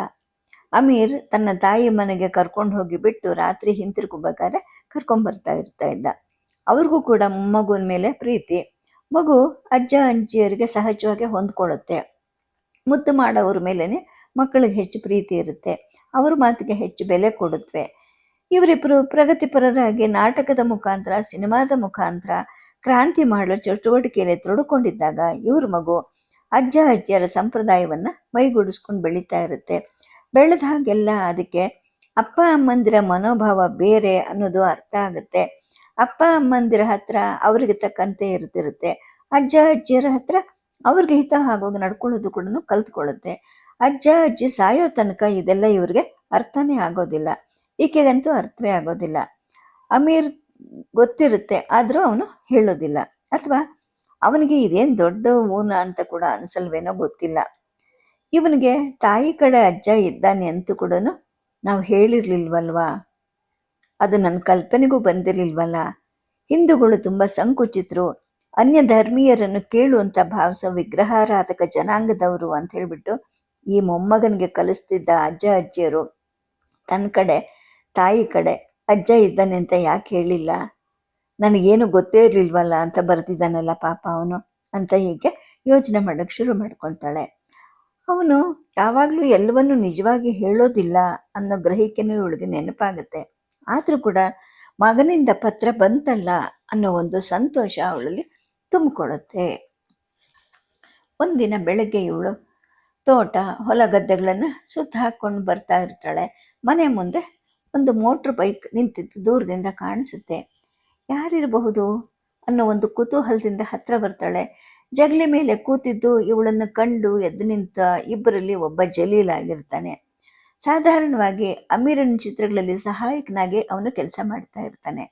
ಅಮೀರ್ ತನ್ನ ತಾಯಿ ಮನೆಗೆ ಕರ್ಕೊಂಡು ಹೋಗಿ ಬಿಟ್ಟು ರಾತ್ರಿ ಹಿಂತಿರ್ಕೋಬೇಕಾದ್ರೆ ಕರ್ಕೊಂಬರ್ತಾ ಇರ್ತಾ ಇದ್ದ. ಅವ್ರಿಗೂ ಕೂಡ ಮಗುವಿನ ಮೇಲೆ ಪ್ರೀತಿ. ಮಗು ಅಜ್ಜ, ಅಜ್ಜಿಯರಿಗೆ ಸಹಜವಾಗಿ ಹೊಂದ್ಕೊಳ್ಳುತ್ತೆ. ಮುದ್ದು ಮಾಡೋವ್ರ ಮೇಲೇ ಮಕ್ಕಳಿಗೆ ಹೆಚ್ಚು ಪ್ರೀತಿ ಇರುತ್ತೆ. ಅವ್ರ ಮಾತಿಗೆ ಹೆಚ್ಚು ಬೆಲೆ ಕೊಡುತ್ತವೆ ಇವರಿಬ್ಬರು ಪ್ರಗತಿಪರರಾಗಿ ನಾಟಕದ ಮುಖಾಂತರ, ಸಿನಿಮಾದ ಮುಖಾಂತರ ಕ್ರಾಂತಿ ಮಾಡಲು ಚಟುವಟಿಕೆಯಲ್ಲಿ ತೊಡಕೊಂಡಿದ್ದಾಗ ಇವ್ರ ಮಗು ಅಜ್ಜ, ಅಜ್ಜಿಯರ ಸಂಪ್ರದಾಯವನ್ನು ಮೈಗೂಡಿಸ್ಕೊಂಡು ಬೆಳೀತಾ ಇರುತ್ತೆ. ಬೆಳೆದ ಹಾಗೆಲ್ಲ ಅದಕ್ಕೆ ಅಪ್ಪ, ಅಮ್ಮಂದಿರ ಮನೋಭಾವ ಬೇರೆ ಅನ್ನೋದು ಅರ್ಥ ಆಗುತ್ತೆ. ಅಪ್ಪ, ಅಮ್ಮಂದಿರ ಹತ್ರ ಅವರಿಗೆ ತಕ್ಕಂತೆ ಇರ್ತಿರುತ್ತೆ. ಅಜ್ಜ, ಅಜ್ಜಿಯರ ಹತ್ರ ಅವ್ರಿಗೆ ಹಿತ ಹಾಗೋಗಿ ನಡ್ಕೊಳ್ಳೋದು ಕೂಡ ಕಲ್ತ್ಕೊಳ್ಳುತ್ತೆ. ಅಜ್ಜ, ಅಜ್ಜಿ ಸಾಯೋ ತನಕ ಇದೆಲ್ಲ ಇವ್ರಿಗೆ ಅರ್ಥನೇ ಆಗೋದಿಲ್ಲ. ಈಕೆಗಂತೂ ಅರ್ಥವೇ ಆಗೋದಿಲ್ಲ. ಅಮೀರ್ ಗೊತ್ತಿರುತ್ತೆ, ಆದರೂ ಅವನು ಹೇಳೋದಿಲ್ಲ. ಅಥವಾ ಅವನಿಗೆ ಇದೇನು ದೊಡ್ಡ ಮೂನ ಅಂತ ಕೂಡ ಅನ್ಸಲ್ವೇನೋ ಗೊತ್ತಿಲ್ಲ. ಇವನಿಗೆ ತಾಯಿ ಕಡೆ ಅಜ್ಜ ಇದ್ದಾನೆ ಅಂತೂ ಕೂಡ ನಾವು ಹೇಳಿರ್ಲಿಲ್ವಲ್ವಾ? ಅದು ನನ್ನ ಕಲ್ಪನೆಗೂ ಬಂದಿರಲಿಲ್ವಲ್ಲ? ಹಿಂದೂಗಳು ತುಂಬ ಸಂಕುಚಿತರು. ಅನ್ಯ ಧರ್ಮೀಯರನ್ನು ಕೇಳುವಂತ ಭಾವಿಸ ವಿಗ್ರಹಾರಾಧಕ ಜನಾಂಗದವರು ಅಂತ ಹೇಳ್ಬಿಟ್ಟು ಈ ಮೊಮ್ಮಗನಿಗೆ ಕಲಿಸ್ತಿದ್ದ ಅಜ್ಜ ಅಜ್ಜಿಯರು ತನ್ನ ಕಡೆ, ತಾಯಿ ಕಡೆ, ಅಜ್ಜ ಇದ್ದಾನೆ ಅಂತ ಯಾಕೆ ಹೇಳಿಲ್ಲ? ನನಗೇನು ಗೊತ್ತೇ ಇರಲಿಲ್ವಲ್ಲ ಅಂತ ಬರ್ತಿದ್ದಾನಲ್ಲ ಪಾಪ ಅವನು ಅಂತ ಹೀಗೆ ಯೋಚನೆ ಮಾಡೋಕ್ಕೆ ಶುರು ಮಾಡ್ಕೊಳ್ತಾಳೆ. ಅವನು ಯಾವಾಗಲೂ ಎಲ್ಲವನ್ನೂ ನಿಜವಾಗಿ ಹೇಳೋದಿಲ್ಲ ಅನ್ನೋ ಗ್ರಹಿಕೆನೂ ಇವಳಿಗೆ ನೆನಪಾಗುತ್ತೆ. ಆದರೂ ಕೂಡ ಮಗನಿಂದ ಪತ್ರ ಬಂತಲ್ಲ ಅನ್ನೋ ಒಂದು ಸಂತೋಷ ಅವಳಲ್ಲಿ ತುಂಬಿಕೊಳ್ಳುತ್ತೆ. ಒಂದಿನ ಬೆಳಗ್ಗೆ ಇವಳು ತೋಟ, ಹೊಲ ಗದ್ದೆಗಳನ್ನು ಸುತ್ತ ಹಾಕ್ಕೊಂಡು ಬರ್ತಾ ಇರ್ತಾಳೆ. ಮನೆ ಮುಂದೆ ಒಂದು ಮೋಟ್ರ್ ಬೈಕ್ ನಿಂತಿದ್ದು ದೂರದಿಂದ ಕಾಣಿಸುತ್ತೆ. ಯಾರಿರಬಹುದು ಅನ್ನೋ ಒಂದು ಕುತೂಹಲದಿಂದ ಹತ್ರ ಬರ್ತಾಳೆ. ಜಗಲಿ ಮೇಲೆ ಕೂತಿದ್ದು ಇವಳನ್ನು ಕಂಡು ಎದ್ದು ನಿಂತ ಇಬ್ಬರಲ್ಲಿ ಒಬ್ಬ ಜಲೀಲ್ ಆಗಿರ್ತಾನೆ. ಸಾಧಾರಣವಾಗಿ ಅಮೀರನ್ ಚಿತ್ರಗಳಲ್ಲಿ ಸಹಾಯಕನಾಗಿ ಅವನು ಕೆಲಸ ಮಾಡ್ತಾ ಇರ್ತಾನೆ.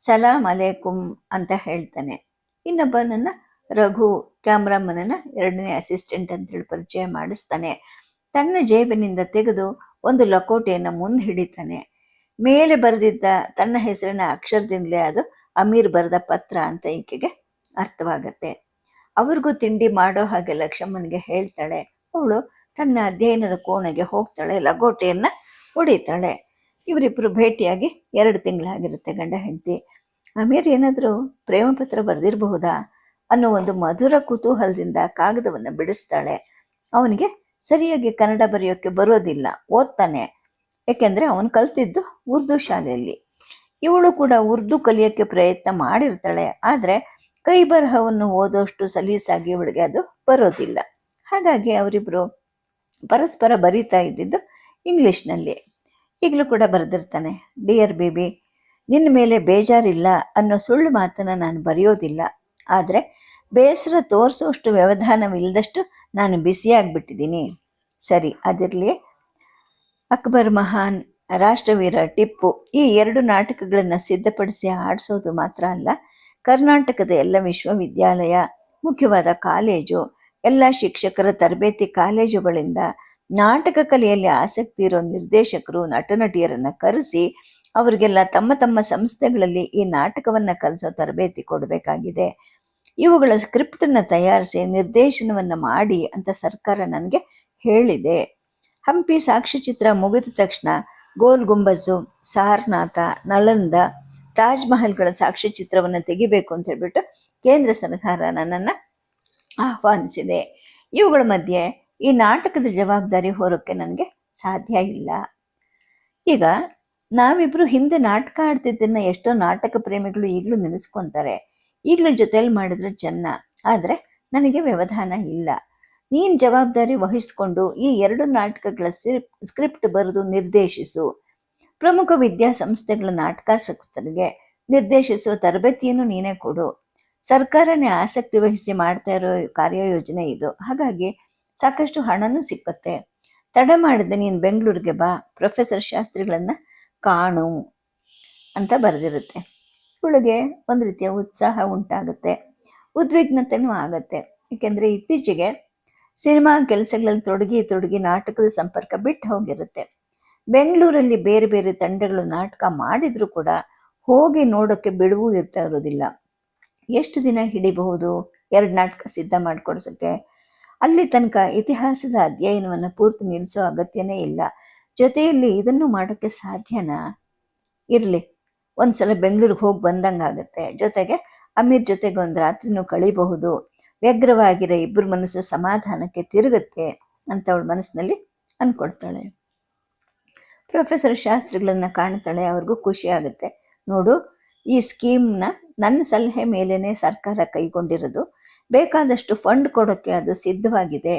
ಸಲಾಂ ಅಲೇಕುಂ ಅಂತ ಹೇಳ್ತಾನೆ. ಇನ್ನೊಬ್ಬನನ್ನ ರಘು ಕ್ಯಾಮ್ರಾಮನನ್ನ ಎರಡನೇ ಅಸಿಸ್ಟೆಂಟ್ ಅಂತೇಳಿ ಪರಿಚಯ ಮಾಡಿಸ್ತಾನೆ. ತನ್ನ ಜೇಬಿನಿಂದ ತೆಗೆದು ಒಂದು ಲಕೋಟೆಯನ್ನು ಮುಂದೆ ಹಿಡಿತಾನೆ ಮೇಲೆ ಬರೆದಿದ್ದ ತನ್ನ ಹೆಸರಿನ ಅಕ್ಷರದಿಂದಲೇ ಅದು ಅಮೀರ್ ಬರೆದ ಪತ್ರ ಅಂತ ಈಕೆಗೆ ಅರ್ಥವಾಗತ್ತೆ. ಅವ್ರಿಗೂ ತಿಂಡಿ ಮಾಡೋ ಹಾಗೆ ಲಕ್ಷ್ಮಣನಿಗೆ ಹೇಳ್ತಾಳೆ. ಅವಳು ತನ್ನ ಅಧ್ಯಯನದ ಕೋಣೆಗೆ ಹೋಗ್ತಾಳೆ, ಲಗೋಟೆಯನ್ನ ಹೊಡಿತಾಳೆ. ಇವರಿಬ್ಬರು ಭೇಟಿಯಾಗಿ ಎರಡು ತಿಂಗಳಾಗಿರುತ್ತೆ ಗಂಡ ಹೆಂಡತಿ. ಅಮೀರ್ ಏನಾದರೂ ಪ್ರೇಮ ಪತ್ರ ಬರೆದಿರಬಹುದಾ ಅನ್ನೋ ಒಂದು ಮಧುರ ಕುತೂಹಲದಿಂದ ಕಾಗದವನ್ನು ಬಿಡಿಸ್ತಾಳೆ. ಅವನಿಗೆ ಸರಿಯಾಗಿ ಕನ್ನಡ ಬರೆಯೋಕ್ಕೆ ಬರೋದಿಲ್ಲ, ಓದ್ತಾನೆ. ಏಕೆಂದರೆ ಅವನು ಕಲ್ತಿದ್ದು ಉರ್ದು ಶಾಲೆಯಲ್ಲಿ. ಇವಳು ಕೂಡ ಉರ್ದು ಕಲಿಯೋಕ್ಕೆ ಪ್ರಯತ್ನ ಮಾಡಿರ್ತಾಳೆ, ಆದರೆ ಕೈ ಬರಹವನ್ನು ಓದೋಷ್ಟು ಸಲೀಸಾಗಿ ಇವಳಿಗೆ ಅದು ಬರೋದಿಲ್ಲ. ಹಾಗಾಗಿ ಅವರಿಬ್ಬರು ಪರಸ್ಪರ ಬರೀತಾ ಇದ್ದಿದ್ದು ಇಂಗ್ಲೀಷ್ನಲ್ಲಿ ಈಗಲೂ ಕೂಡ ಬರೆದಿರ್ತಾನೆ ಡಿಯರ್ ಬೇಬಿ ನಿನ್ನ ಮೇಲೆ ಬೇಜಾರಿಲ್ಲ ಅನ್ನೋ ಸುಳ್ಳು ಮಾತನ್ನು ನಾನು ಬರೆಯೋದಿಲ್ಲ. ಆದರೆ ಬೇಸರ ತೋರಿಸೋಷ್ಟು ವ್ಯವಧಾನವಿಲ್ಲದಷ್ಟು ನಾನು ಬಿಸಿಯಾಗಿಬಿಟ್ಟಿದ್ದೀನಿ ಸರಿ, ಅದಿರಲಿ. ಅಕ್ಬರ್ ಮಹಾನ್ ರಾಷ್ಟ್ರವೀರ ಟಿಪ್ಪು ಈ ಎರಡು ನಾಟಕಗಳನ್ನು ಸಿದ್ಧಪಡಿಸಿ ಆಡಿಸೋದು ಮಾತ್ರ ಅಲ್ಲ, ಕರ್ನಾಟಕದ ಎಲ್ಲ ವಿಶ್ವವಿದ್ಯಾಲಯ, ಮುಖ್ಯವಾದ ಕಾಲೇಜು, ಎಲ್ಲ ಶಿಕ್ಷಕರ ತರಬೇತಿ ಕಾಲೇಜುಗಳಿಂದ ನಾಟಕ ಕಲೆಯಲ್ಲಿ ಆಸಕ್ತಿ ಇರೋ ನಿರ್ದೇಶಕರು, ನಟನಟಿಯರನ್ನು ಕರೆಸಿ ಅವರಿಗೆಲ್ಲ ತಮ್ಮ ತಮ್ಮ ಸಂಸ್ಥೆಗಳಲ್ಲಿ ಈ ನಾಟಕವನ್ನು ಕಲಿಸೋ ತರಬೇತಿ ಕೊಡಬೇಕಾಗಿದೆ. ಇವುಗಳ ಸ್ಕ್ರಿಪ್ಟನ್ನು ತಯಾರಿಸಿ ನಿರ್ದೇಶನವನ್ನು ಮಾಡಿ ಅಂತ ಸರ್ಕಾರ ನನಗೆ ಹೇಳಿದೆ. ಹಂಪಿ ಸಾಕ್ಷ್ಯಚಿತ್ರ ಮುಗಿದ ತಕ್ಷಣ ಗೋಲ್ ಗುಂಬಜು, ಸಾರನಾಥ, ನಳಂದ ತಾಜ್ ಮಹಲ್ಗಳ ಸಾಕ್ಷ್ಯಚಿತ್ರವನ್ನು ತೆಗಿಬೇಕು ಅಂತ ಹೇಳ್ಬಿಟ್ಟು ಕೇಂದ್ರ ಸರ್ಕಾರ ನನ್ನನ್ನು ಆಹ್ವಾನಿಸಿದೆ. ಇವುಗಳ ಮಧ್ಯೆ ಈ ನಾಟಕದ ಜವಾಬ್ದಾರಿ ಹೊರಕ್ಕೆ ನನಗೆ ಸಾಧ್ಯ ಇಲ್ಲ. ಈಗ ನಾವಿಬ್ರು ಹಿಂದೆ ನಾಟಕ ಆಡ್ತಿದ್ದನ್ನ ಎಷ್ಟೋ ನಾಟಕ ಪ್ರೇಮಿಗಳು ಈಗಲೂ ನೆನೆಸ್ಕೊಂತಾರೆ. ಈಗಲೂ ಜೊತೆಯಲ್ಲಿ ಮಾಡಿದ್ರೆ ಚೆನ್ನ ಆದರೆ ನನಗೆ ವ್ಯವಧಾನ ಇಲ್ಲ. ನೀನು ಜವಾಬ್ದಾರಿ ವಹಿಸಿಕೊಂಡು ಈ ಎರಡು ನಾಟಕಗಳ ಸ್ಕ್ರಿಪ್ಟ್ ಬರೆದು ನಿರ್ದೇಶಿಸು. ಪ್ರಮುಖ ವಿದ್ಯಾಸಂಸ್ಥೆಗಳ ನಾಟಕಾಸಕ್ತರಿಗೆ ನಿರ್ದೇಶಿಸುವ ತರಬೇತಿಯನ್ನು ನೀನೇ ಕೊಡು. ಸರ್ಕಾರನೇ ಆಸಕ್ತಿ ವಹಿಸಿ ಮಾಡ್ತಾ ಇರೋ ಕಾರ್ಯಯೋಜನೆ ಇದು. ಹಾಗಾಗಿ ಸಾಕಷ್ಟು ಹಣನೂ ಸಿಕ್ಕತ್ತೆ. ತಡ ಮಾಡಿದೆ ನೀನು ಬೆಂಗಳೂರಿಗೆ ಬಾ. ಪ್ರೊಫೆಸರ್ ಶಾಸ್ತ್ರಿಗಳನ್ನು ಕಾಣು ಅಂತ ಬರೆದಿರುತ್ತೆ. ಇವಳಿಗೆ ಒಂದು ರೀತಿಯ ಉತ್ಸಾಹ ಉಂಟಾಗುತ್ತೆ. ಉದ್ವಿಗ್ನತೆನೂ ಆಗುತ್ತೆ. ಏಕೆಂದರೆ ಇತ್ತೀಚೆಗೆ ಸಿನಿಮಾ ಕೆಲಸಗಳಲ್ಲಿ ತೊಡಗಿ ತೊಡಗಿ ನಾಟಕದ ಸಂಪರ್ಕ ಬಿಟ್ಟು ಹೋಗಿರುತ್ತೆ. ಬೆಂಗಳೂರಲ್ಲಿ ಬೇರೆ ಬೇರೆ ತಂಡಗಳು ನಾಟಕ ಮಾಡಿದರೂ ಕೂಡ ಹೋಗಿ ನೋಡೋಕ್ಕೆ ಬಿಡುವು ಇರ್ತಾ ಇರೋದಿಲ್ಲ. ಎಷ್ಟು ದಿನ ಹಿಡಿಬಹುದು ಎರಡು ನಾಟಕ ಸಿದ್ಧ ಮಾಡಿಕೊಡ್ಸೋಕ್ಕೆ ಅಲ್ಲಿ ತನಕ ಇತಿಹಾಸದ ಅಧ್ಯಯನವನ್ನು ಪೂರ್ತಿ ನಿಲ್ಲಿಸೋ ಅಗತ್ಯನೇ ಇಲ್ಲ. ಜೊತೆಯಲ್ಲಿ ಇದನ್ನು ಮಾಡೋಕ್ಕೆ ಸಾಧ್ಯನಾ? ಇರಲಿ, ಒಂದ್ಸಲ ಬೆಂಗಳೂರಿಗೆ ಹೋಗಿ ಬಂದಂಗೆ ಆಗುತ್ತೆ ಜೊತೆಗೆ ಅಮೀರ್ ಜೊತೆಗೆ ಒಂದು ರಾತ್ರಿನೂ ಕಳಿಬಹುದು. ವ್ಯಗ್ರವಾಗಿರೋ ಇಬ್ಬರ ಮನಸ್ಸು ಸಮಾಧಾನಕ್ಕೆ ತಿರುಗುತ್ತೆ ಅಂತ ಅವಳ ಮನಸ್ಸಿನಲ್ಲಿ ಅಂದ್ಕೊಳ್ತಾಳೆ ಪ್ರೊಫೆಸರ್ ಶಾಸ್ತ್ರಿಗಳನ್ನು ಕಾಣ್ತಾಳೆ, ಅವ್ರಿಗೂ ಖುಷಿ ಆಗುತ್ತೆ. ನೋಡು, ಈ ಸ್ಕೀಮ್ನ ನನ್ನ ಸಲಹೆ ಮೇಲೇ ಸರ್ಕಾರ ಕೈಗೊಂಡಿರೋದು. ಬೇಕಾದಷ್ಟು ಫಂಡ್ ಕೊಡೋಕ್ಕೆ ಅದು ಸಿದ್ಧವಾಗಿದೆ.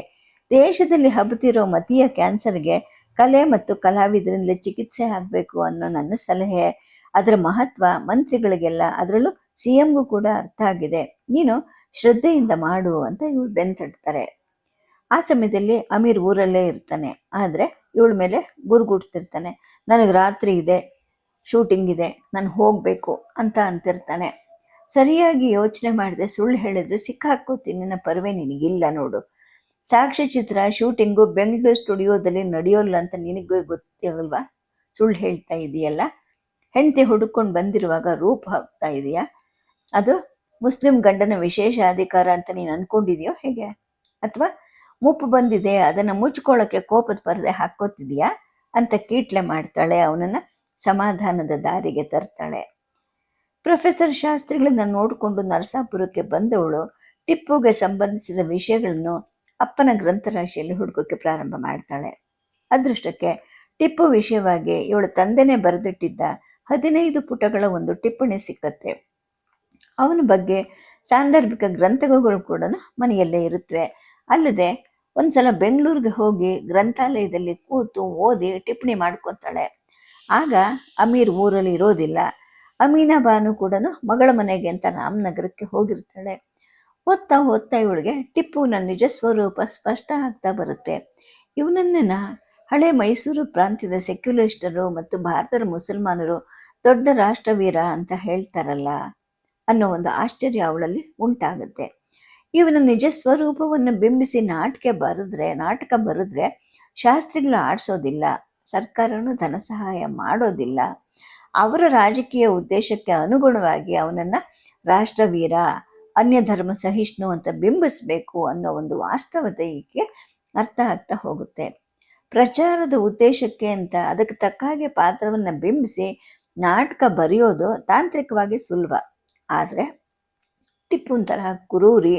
ದೇಶದಲ್ಲಿ ಹಬ್ಬುತ್ತಿರೋ ಮತೀಯ ಕ್ಯಾನ್ಸರ್ಗೆ ಕಲೆ ಮತ್ತು ಕಲಾವಿದರಿಂದ ಚಿಕಿತ್ಸೆ ಆಗಬೇಕು ಅನ್ನೋ ನನ್ನ ಸಲಹೆ. ಅದರ ಮಹತ್ವ ಮಂತ್ರಿಗಳಿಗೆಲ್ಲ, ಅದರಲ್ಲೂ ಸಿ ಎಂಗೂ ಕೂಡ ಅರ್ಥ ಆಗಿದೆ. ನೀನು ಶ್ರದ್ಧೆಯಿಂದ ಮಾಡು ಅಂತ ಇವಳು ಬೆಂತಡ್ತಾರೆ ಆ ಸಮಯದಲ್ಲಿ ಅಮೀರ್ ಊರಲ್ಲೇ ಇರ್ತಾನೆ. ಆದರೆ ಇವಳ ಮೇಲೆ ಗುರುಗುಡ್ತಿರ್ತಾನೆ. ನನಗೆ ರಾತ್ರಿ ಇದೆ ಶೂಟಿಂಗ್ ಇದೆ, ನಾನು ಹೋಗಬೇಕು ಅಂತ ಅಂತಿರ್ತಾನೆ. ಸರಿಯಾಗಿ ಯೋಚನೆ ಮಾಡಿದೆ ಸುಳ್ಳು ಹೇಳಿದ್ರೆ ಸಿಕ್ಕಾಕೋತೀನಿ ನನ್ನ ಪರ್ವೆ ನಿನಗಿಲ್ಲ ನೋಡು. ಸಾಕ್ಷ್ಯಚಿತ್ರ ಶೂಟಿಂಗು ಬೆಂಗಳೂರು ಸ್ಟುಡಿಯೋದಲ್ಲಿ ನಡೆಯೋಲ್ಲ ಅಂತ ನಿನಗೆ ಗೊತ್ತಿಲ್ವಾ ಸುಳ್ಳು ಹೇಳ್ತಾ ಇದೆಯಲ್ಲ? ಹೆಂಡತಿ ಹುಡುಕೊಂಡು ಬಂದಿರುವಾಗ ರೂಪ ಹಾಕ್ತಾ ಇದೆಯಾ? ಅದು ಮುಸ್ಲಿಂ ಗಂಡನ ವಿಶೇಷ ಅಧಿಕಾರ ಅಂತ ನೀನು ಅಂದ್ಕೊಂಡಿದೆಯೋ ಹೇಗೆ? ಅಥವಾ ಮುಪ್ಪು ಬಂದಿದೆ, ಅದನ್ನು ಮುಚ್ಕೊಳ್ಳೋಕ್ಕೆ ಕೋಪದ ಪರದೆ ಹಾಕೋತಿದೆಯಾ ಅಂತ ಕೀಟ್ಲೆ ಮಾಡ್ತಾಳೆ, ಅವನನ್ನು ಸಮಾಧಾನದ ದಾರಿಗೆ ತರ್ತಾಳೆ. ಪ್ರೊಫೆಸರ್ ಶಾಸ್ತ್ರಿಗಳನ್ನ ನೋಡಿಕೊಂಡು ನರಸಾಪುರಕ್ಕೆ ಬಂದವಳು, ಟಿಪ್ಪುಗೆ ಸಂಬಂಧಿಸಿದ ವಿಷಯಗಳನ್ನು ಅಪ್ಪನ ಗ್ರಂಥರಾಶಿಯಲ್ಲಿ ಹುಡುಕೋಕೆ ಪ್ರಾರಂಭ ಮಾಡ್ತಾಳೆ. ಅದೃಷ್ಟಕ್ಕೆ ಟಿಪ್ಪು ವಿಷಯವಾಗಿ ಇವಳು ತಂದೆನೇ ಬರೆದಿಟ್ಟಿದ್ದ ಹದಿನೈದು ಪುಟಗಳ ಒಂದು ಟಿಪ್ಪಣಿ ಸಿಕ್ಕತ್ತೆ. ಅವನ ಬಗ್ಗೆ ಸಾಂದರ್ಭಿಕ ಗ್ರಂಥಗಳು ಕೂಡ ಮನೆಯಲ್ಲೇ ಇರುತ್ತವೆ ಅಲ್ಲದೆ ಒಂದ್ಸಲ ಬೆಂಗಳೂರಿಗೆ ಹೋಗಿ ಗ್ರಂಥಾಲಯದಲ್ಲಿ ಕೂತು ಓದಿ ಟಿಪ್ಪಣಿ ಮಾಡ್ಕೊತಾಳೆ. ಆಗ ಅಮೀರ್ ಊರಲ್ಲಿ ಇರೋದಿಲ್ಲ. ಅಮೀನಾ ಬಾನು ಕೂಡ ಮಗಳ ಮನೆಗೆ ಅಂತ ರಾಮನಗರಕ್ಕೆ ಹೋಗಿರ್ತಾಳೆ. ಓದ್ತಾ ಓದ್ತಾ ಇವಳಿಗೆ ನನ್ನ ನಿಜ ಸ್ವರೂಪ ಸ್ಪಷ್ಟ ಆಗ್ತಾ ಬರುತ್ತೆ. ಇವನನ್ನ ಹಳೆ ಮೈಸೂರು ಪ್ರಾಂತ್ಯದ ಸೆಕ್ಯುಲರಿಸ್ಟರು ಮತ್ತು ಭಾರತದ ಮುಸಲ್ಮಾನರು ದೊಡ್ಡ ರಾಷ್ಟ್ರವೀರ ಅಂತ ಹೇಳ್ತಾರಲ್ಲ ಅನ್ನೋ ಒಂದು ಆಶ್ಚರ್ಯ ಅವಳಲ್ಲಿ ಉಂಟಾಗುತ್ತೆ. ಇವನ ನಿಜ ಸ್ವರೂಪವನ್ನು ಬಿಂಬಿಸಿ ನಾಟಕ ಬರೆದ್ರೆ ನಾಟಕ ಬರೆದ್ರೆ ಶಾಸ್ತ್ರಿಗಳು ಆಡಿಸೋದಿಲ್ಲ, ಸರ್ಕಾರನು ಧನ ಸಹಾಯ ಮಾಡೋದಿಲ್ಲ. ಅವರ ರಾಜಕೀಯ ಉದ್ದೇಶಕ್ಕೆ ಅನುಗುಣವಾಗಿ ಅವನನ್ನು ರಾಷ್ಟ್ರವೀರ ಅನ್ಯ ಧರ್ಮ ಸಹಿಷ್ಣು ಅಂತ ಬಿಂಬಿಸಬೇಕು ಅನ್ನೋ ಒಂದು ವಾಸ್ತವತೆಗೆ ಅರ್ಥ ಆಗ್ತಾ ಹೋಗುತ್ತೆ. ಪ್ರಚಾರದ ಉದ್ದೇಶಕ್ಕೆ ಅಂತ ಅದಕ್ಕೆ ತಕ್ಕ ಹಾಗೆ ಪಾತ್ರವನ್ನು ಬಿಂಬಿಸಿ ನಾಟಕ ಬರೆಯೋದು ತಾಂತ್ರಿಕವಾಗಿ ಸುಲಭ ಆದರೆ ಟಿಪ್ಪುನ್ ತರಹ ಕುರೂರಿ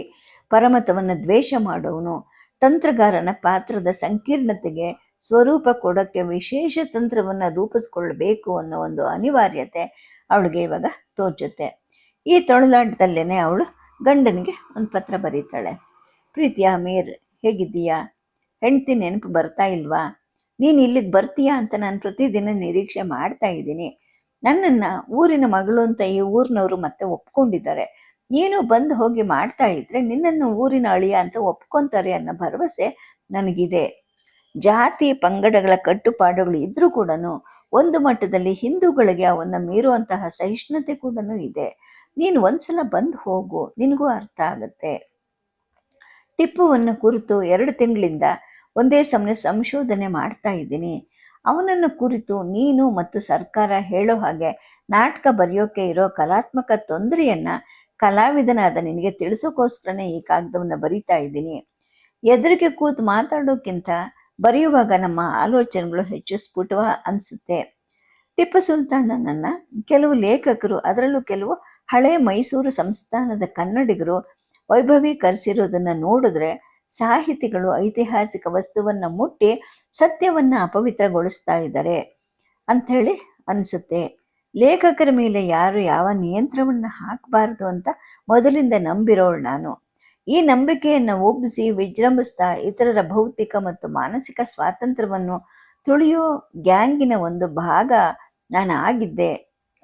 ಪರಮತವನ್ನು ದ್ವೇಷ ಮಾಡೋನು ತಂತ್ರಗಾರನ ಪಾತ್ರದ ಸಂಕೀರ್ಣತೆಗೆ ಸ್ವರೂಪ ಕೊಡೋಕ್ಕೆ ವಿಶೇಷ ತಂತ್ರವನ್ನು ರೂಪಿಸ್ಕೊಳ್ಬೇಕು ಅನ್ನೋ ಒಂದು ಅನಿವಾರ್ಯತೆ ಅವಳಿಗೆ ಇವಾಗ ತೋಚುತ್ತೆ. ಈ ತೊಳಲಾಟದಲ್ಲೇ ಅವಳು ಗಂಡನಿಗೆ ಒಂದು ಪತ್ರ ಬರೀತಾಳೆ. ಪ್ರೀತಿಯ ಮೇರ್ ಹೇಗಿದ್ದೀಯಾ? ಹೆಂಡ್ತಿ ನೆನಪು ಬರ್ತಾ ಇಲ್ವಾ? ನೀನು ಇಲ್ಲಿಗೆ ಬರ್ತೀಯಾ ಅಂತ ನಾನು ಪ್ರತಿದಿನ ನಿರೀಕ್ಷೆ ಮಾಡ್ತಾ ಇದ್ದೀನಿ. ನನ್ನನ್ನು ಊರಿನ ಮಗಳು ಅಂತ ಈ ಊರಿನವರು ಮತ್ತೆ ಒಪ್ಕೊಂಡಿದ್ದಾರೆ. ನೀನು ಬಂದು ಹೋಗಿ ಮಾಡ್ತಾ ಇದ್ರೆ ನಿನ್ನನ್ನು ಊರಿನ ಅಳಿಯ ಅಂತ ಒಪ್ಕೊತಾರೆ ಅನ್ನೋ ಭರವಸೆ ನನಗಿದೆ. ಜಾತಿ, ಪಂಗಡಗಳ ಕಟ್ಟುಪಾಡುಗಳು ಇದ್ರೂ ಕೂಡ ಒಂದು ಮಟ್ಟದಲ್ಲಿ ಹಿಂದೂಗಳಿಗೆ ಅವನ್ನ ಮೀರುವಂತಹ ಸಹಿಷ್ಣುತೆ ಕೂಡ ಇದೆ. ನೀನು ಒಂದ್ಸಲ ಬಂದು ಹೋಗು, ನಿನಗೂ ಅರ್ಥ ಆಗುತ್ತೆ. ಟಿಪ್ಪುವನ್ನು ಕುರಿತು ಎರಡು ತಿಂಗಳಿಂದ ಒಂದೇ ಸಮಯ ಸಂಶೋಧನೆ ಮಾಡ್ತಾ ಇದ್ದೀನಿ. ಅವನನ್ನು ಕುರಿತು ನೀನು ಮತ್ತು ಸರ್ಕಾರ ಹೇಳೋ ಹಾಗೆ ನಾಟಕ ಬರೆಯೋಕೆ ಇರೋ ಕಲಾತ್ಮಕ ತೊಂದರೆಯನ್ನ ಕಲಾವಿದನಾದ ನಿನಗೆ ತಿಳಿಸೋಕೋಸ್ಕರನೇ ಈ ಕಾಗದವನ್ನು ಬರಿತಾ ಇದ್ದೀನಿ. ಎದುರಿಗೆ ಕೂತು ಮಾತಾಡೋಕ್ಕಿಂತ ಬರೆಯುವಾಗ ನಮ್ಮ ಆಲೋಚನೆಗಳು ಹೆಚ್ಚು ಸ್ಫುಟವ ಅನಿಸುತ್ತೆ. ಟಿಪ್ಪು ಸುಲ್ತಾನನನ್ನು ಕೆಲವು ಲೇಖಕರು, ಅದರಲ್ಲೂ ಕೆಲವು ಹಳೆ ಮೈಸೂರು ಸಂಸ್ಥಾನದ ಕನ್ನಡಿಗರು ವೈಭವೀಕರಿಸಿರೋದನ್ನು ನೋಡಿದ್ರೆ ಸಾಹಿತಿಗಳು ಐತಿಹಾಸಿಕ ವಸ್ತುವನ್ನು ಮುಟ್ಟಿ ಸತ್ಯವನ್ನು ಅಪವಿತ್ರಗೊಳಿಸ್ತಾ ಇದ್ದಾರೆ ಅಂಥೇಳಿ ಅನಿಸುತ್ತೆ. ಲೇಖಕರ ಮೇಲೆ ಯಾರು ಯಾವ ನಿಯಂತ್ರಣವನ್ನು ಹಾಕಬಾರ್ದು ಅಂತ ಮೊದಲಿಂದ ನಂಬಿರೋಳು ನಾನು. ಈ ನಂಬಿಕೆಯನ್ನು ಒಬ್ಬಿಸಿ ವಿಜೃಂಭಿಸ್ತಾ ಇತರರ ಭೌತಿಕ ಮತ್ತು ಮಾನಸಿಕ ಸ್ವಾತಂತ್ರ್ಯವನ್ನು ತುಳಿಯೋ ಗ್ಯಾಂಗಿನ ಒಂದು ಭಾಗ ನಾನು ಆಗಿದ್ದೆ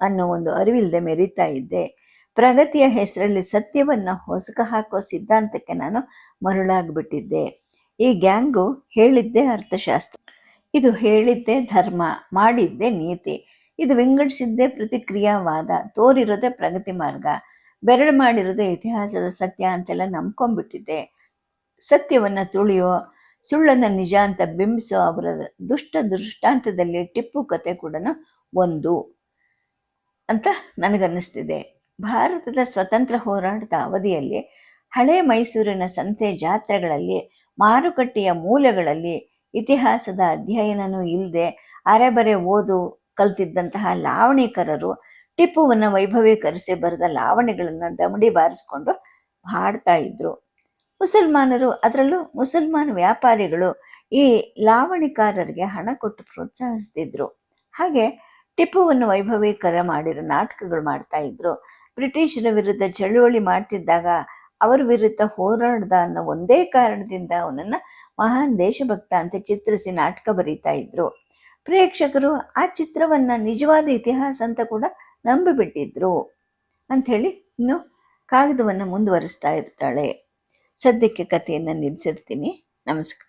ಅನ್ನೋ ಒಂದು ಅರಿವಿಲ್ಲದೆ ಮೆರೀತಾ ಇದ್ದೆ. ಪ್ರಗತಿಯ ಹೆಸರಲ್ಲಿ ಸತ್ಯವನ್ನು ಹೊಸಕ ಹಾಕೋ ಸಿದ್ಧಾಂತಕ್ಕೆ ನಾನು ಮರುಳಾಗ್ಬಿಟ್ಟಿದ್ದೆ. ಈ ಗ್ಯಾಂಗು ಹೇಳಿದ್ದೇ ಅರ್ಥಶಾಸ್ತ್ರ. ಇದು ಹೇಳಿದ್ದೆ ಧರ್ಮ, ಮಾಡಿದ್ದೇ ನೀತಿ. ಇದು ವಿಂಗಡಿಸಿದ್ದೇ ಪ್ರತಿಕ್ರಿಯಾವಾದ, ತೋರಿರೋದೇ ಪ್ರಗತಿ ಮಾರ್ಗ. ಬೆರಳು ಮಾಡಿರೋದೆ ಇತಿಹಾಸದ ಸತ್ಯ ಅಂತೆಲ್ಲ ನಂಬ್ಕೊಂಡ್ಬಿಟ್ಟಿದ್ದೆ. ಸತ್ಯವನ್ನು ತುಳಿಯೋ, ಸುಳ್ಳನ್ನು ನಿಜ ಅಂತ ಬಿಂಬಿಸೋ ಅವರ ದುಷ್ಟ ದೃಷ್ಟಾಂತದಲ್ಲಿ ಟಿಪ್ಪು ಕತೆ ಕೂಡ ಒಂದು. ಅಂತ ನನಗನ್ನಿಸ್ತಿದೆ. ಭಾರತದ ಸ್ವತಂತ್ರ ಹೋರಾಟದ ಅವಧಿಯಲ್ಲಿ ಹಳೆ ಮೈಸೂರಿನ ಸಂತೆ ಜಾತ್ರೆಗಳಲ್ಲಿ, ಮಾರುಕಟ್ಟೆಯ ಮೂಲೆಗಳಲ್ಲಿ ಇತಿಹಾಸದ ಅಧ್ಯಯನನೂ ಇಲ್ಲದೆ ಅರೆಬರೆ ಓದು ಕಲ್ತಿದ್ದಂತಹ ಲಾವಣಿಕರರು ಟಿಪ್ಪುವನ್ನು ವೈಭವೀಕರಿಸಿ ಬರೆದ ಲಾವಣಿಗಳನ್ನು ದಮಡಿ ಬಾರಿಸ್ಕೊಂಡು ಹಾಡ್ತಾ ಇದ್ರು. ಮುಸಲ್ಮಾನರು ಅದರಲ್ಲೂ ಮುಸಲ್ಮಾನ್ ವ್ಯಾಪಾರಿಗಳು ಈ ಲಾವಣಿಕಾರರಿಗೆ ಹಣ ಕೊಟ್ಟು ಪ್ರೋತ್ಸಾಹಿಸ್ತಿದ್ರು. ಹಾಗೆ ಟಿಪ್ಪುವನ್ನು ವೈಭವೀಕರ ಮಾಡಿರೋ ನಾಟಕಗಳು ಮಾಡ್ತಾ ಇದ್ರು. ಬ್ರಿಟಿಷರ ವಿರುದ್ಧ ಚಳುವಳಿ ಮಾಡ್ತಿದ್ದಾಗ ಅವರ ವಿರುದ್ಧ ಹೋರಾಡ್ದ ಅನ್ನೋ ಒಂದೇ ಕಾರಣದಿಂದ ಅವನನ್ನ ಮಹಾನ್ ದೇಶಭಕ್ತ ಅಂತ ಚಿತ್ರಿಸಿ ನಾಟಕ ಬರೀತಾ ಇದ್ರು. ಪ್ರೇಕ್ಷಕರು ಆ ಚಿತ್ರವನ್ನ ನಿಜವಾದ ಇತಿಹಾಸ ಅಂತ ಕೂಡ ನಂಬಿಬಿಟ್ಟಿದ್ರು ಅಂಥೇಳಿ ಇನ್ನು ಕಾಗದವನ್ನು ಮುಂದುವರಿಸ್ತಾ ಇರ್ತಾಳೆ. ಸದ್ಯಕ್ಕೆ ಕಥೆಯನ್ನು ನಿಲ್ಲಿಸಿರ್ತೀನಿ ನಮಸ್ಕಾರ.